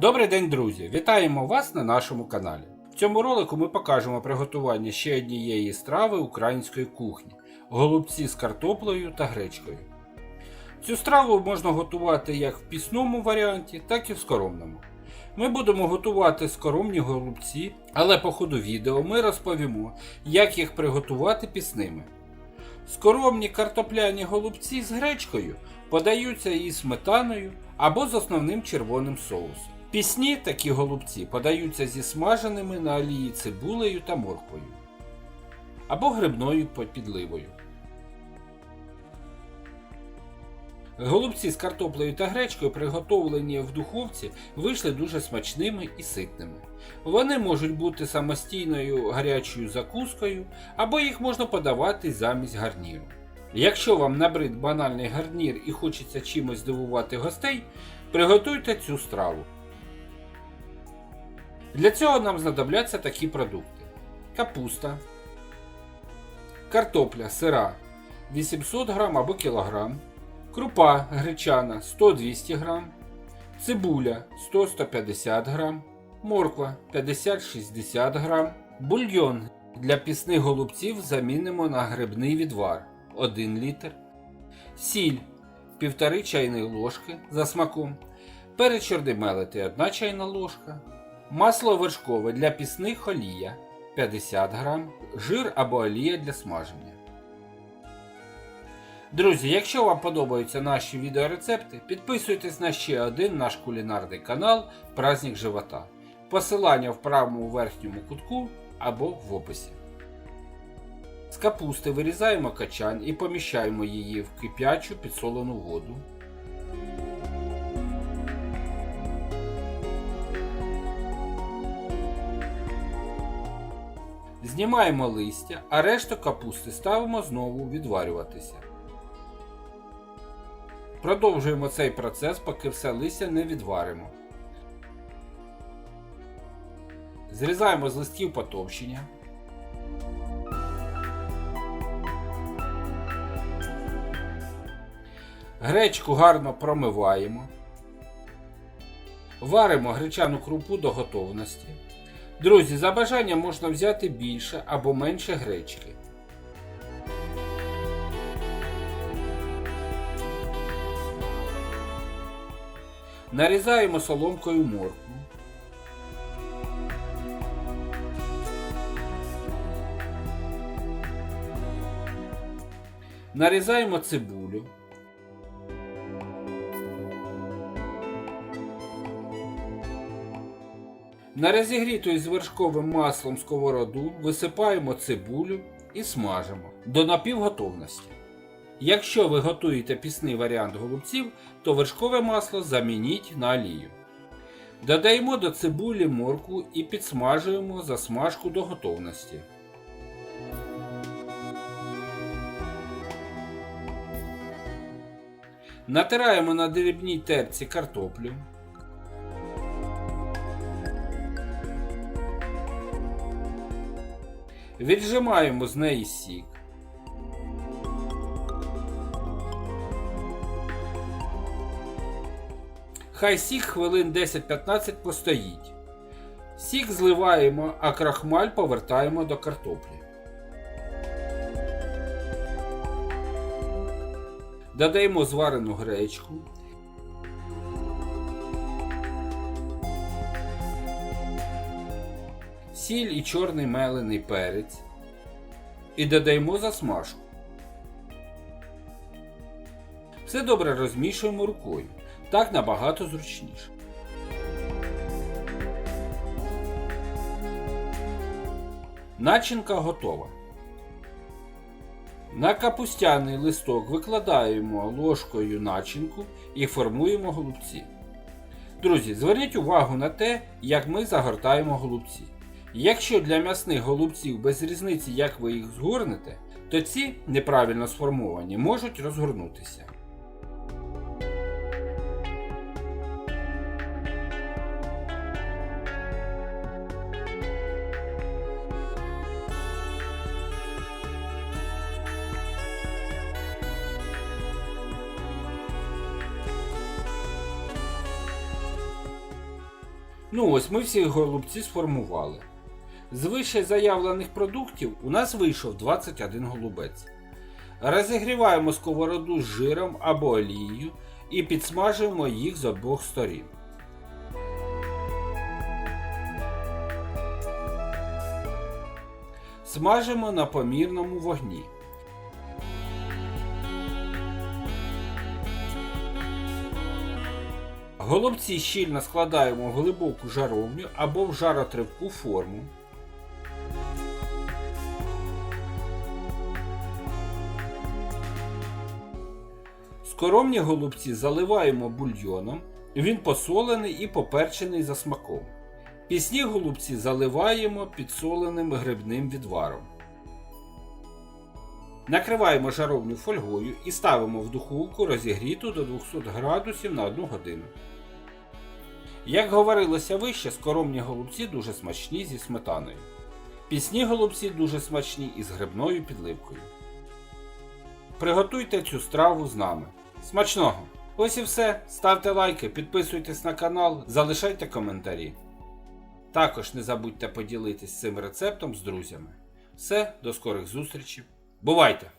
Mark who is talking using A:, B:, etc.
A: Добрий день, друзі! Вітаємо вас на нашому каналі. В цьому ролику ми покажемо приготування ще однієї страви української кухні голубці з картоплею та гречкою. Цю страву можна готувати як в пісному варіанті, так і в скоромному. Ми будемо готувати скоромні голубці, але по ходу відео ми розповімо, як їх приготувати пісними. Скоромні картопляні голубці з гречкою подаються із сметаною або з основним червоним соусом. Пісні такі голубці подаються зі смаженими на олії цибулею та морквою або грибною підливою. Голубці з картоплею та гречкою, приготовлені в духовці, вийшли дуже смачними і ситними. Вони можуть бути самостійною гарячою закускою, або їх можна подавати замість гарніру. Якщо вам набрид банальний гарнір і хочеться чимось здивувати гостей, приготуйте цю страву. Для цього нам знадобляться такі продукти: капуста, картопля сира 800 г або кілограм, крупа гречана 100-200 г, цибуля 100-150 г, морква 50-60 г, бульйон для пісних голубців замінимо на грибний відвар 1 літр, сіль 1,5 чайної ложки за смаком, перець чорний мелити 1 чайна ложка. Масло вершкове для пісних олія 50 грам, жир або олія для смаження. Друзі, якщо вам подобаються наші відеорецепти, підписуйтесь на ще один наш кулінарний канал Праздник Живота. Посилання в правому верхньому кутку або в описі. З капусти вирізаємо качан і поміщаємо її в кип'ячу підсолену воду. Знімаємо листя, а решту капусти ставимо знову відварюватися. Продовжуємо цей процес, поки все листя не відваримо. Зрізаємо з листків потовщення. Гречку гарно промиваємо. Варимо гречану крупу до готовності. Друзі, за бажанням можна взяти більше або менше гречки. Нарізаємо соломкою моркву. Нарізаємо цибулю. На розігріту із вершковим маслом сковороду висипаємо цибулю і смажимо до напівготовності. Якщо ви готуєте пісний варіант голубців, то вершкове масло замініть на олію. Додаємо до цибулі моркву і підсмажуємо засмажку до готовності. Натираємо на дрібній терці картоплю. Віджимаємо з неї сік. Хай сік хвилин 10-15 постоїть. Сік зливаємо, а крахмаль повертаємо до картоплі. Додаємо зварену гречку. Сіль і чорний мелений перець. І додаємо засмажку. Все добре розмішуємо рукою. Так набагато зручніше. Начинка готова. На капустяний листок викладаємо ложкою начинку і формуємо голубці. Друзі, зверніть увагу на те, як ми загортаємо голубці. Якщо для м'ясних голубців без різниці, як ви їх згорнете, то ці неправильно сформовані можуть розгорнутися. Ну ось ми всі голубці сформували. З вище заявлених продуктів у нас вийшов 21 голубець. Розігріваємо сковороду з жиром або олією і підсмажуємо їх з обох сторін. Смажимо на помірному вогні. Голубці щільно складаємо в глибоку жаровню або в жаротривку форму. Скоромні голубці заливаємо бульйоном, він посолений і поперчений за смаком. Пісні голубці заливаємо підсоленим грибним відваром. Накриваємо жаровню фольгою і ставимо в духовку розігріту до 200 градусів на 1 годину. Як говорилося вище, скоромні голубці дуже смачні зі сметаною. Пісні голубці дуже смачні із грибною підливкою. Приготуйте цю страву з нами. Смачного! Ось і все. Ставте лайки, підписуйтесь на канал, залишайте коментарі. Також не забудьте поділитись цим рецептом з друзями. Все, до скорих зустрічей. Бувайте!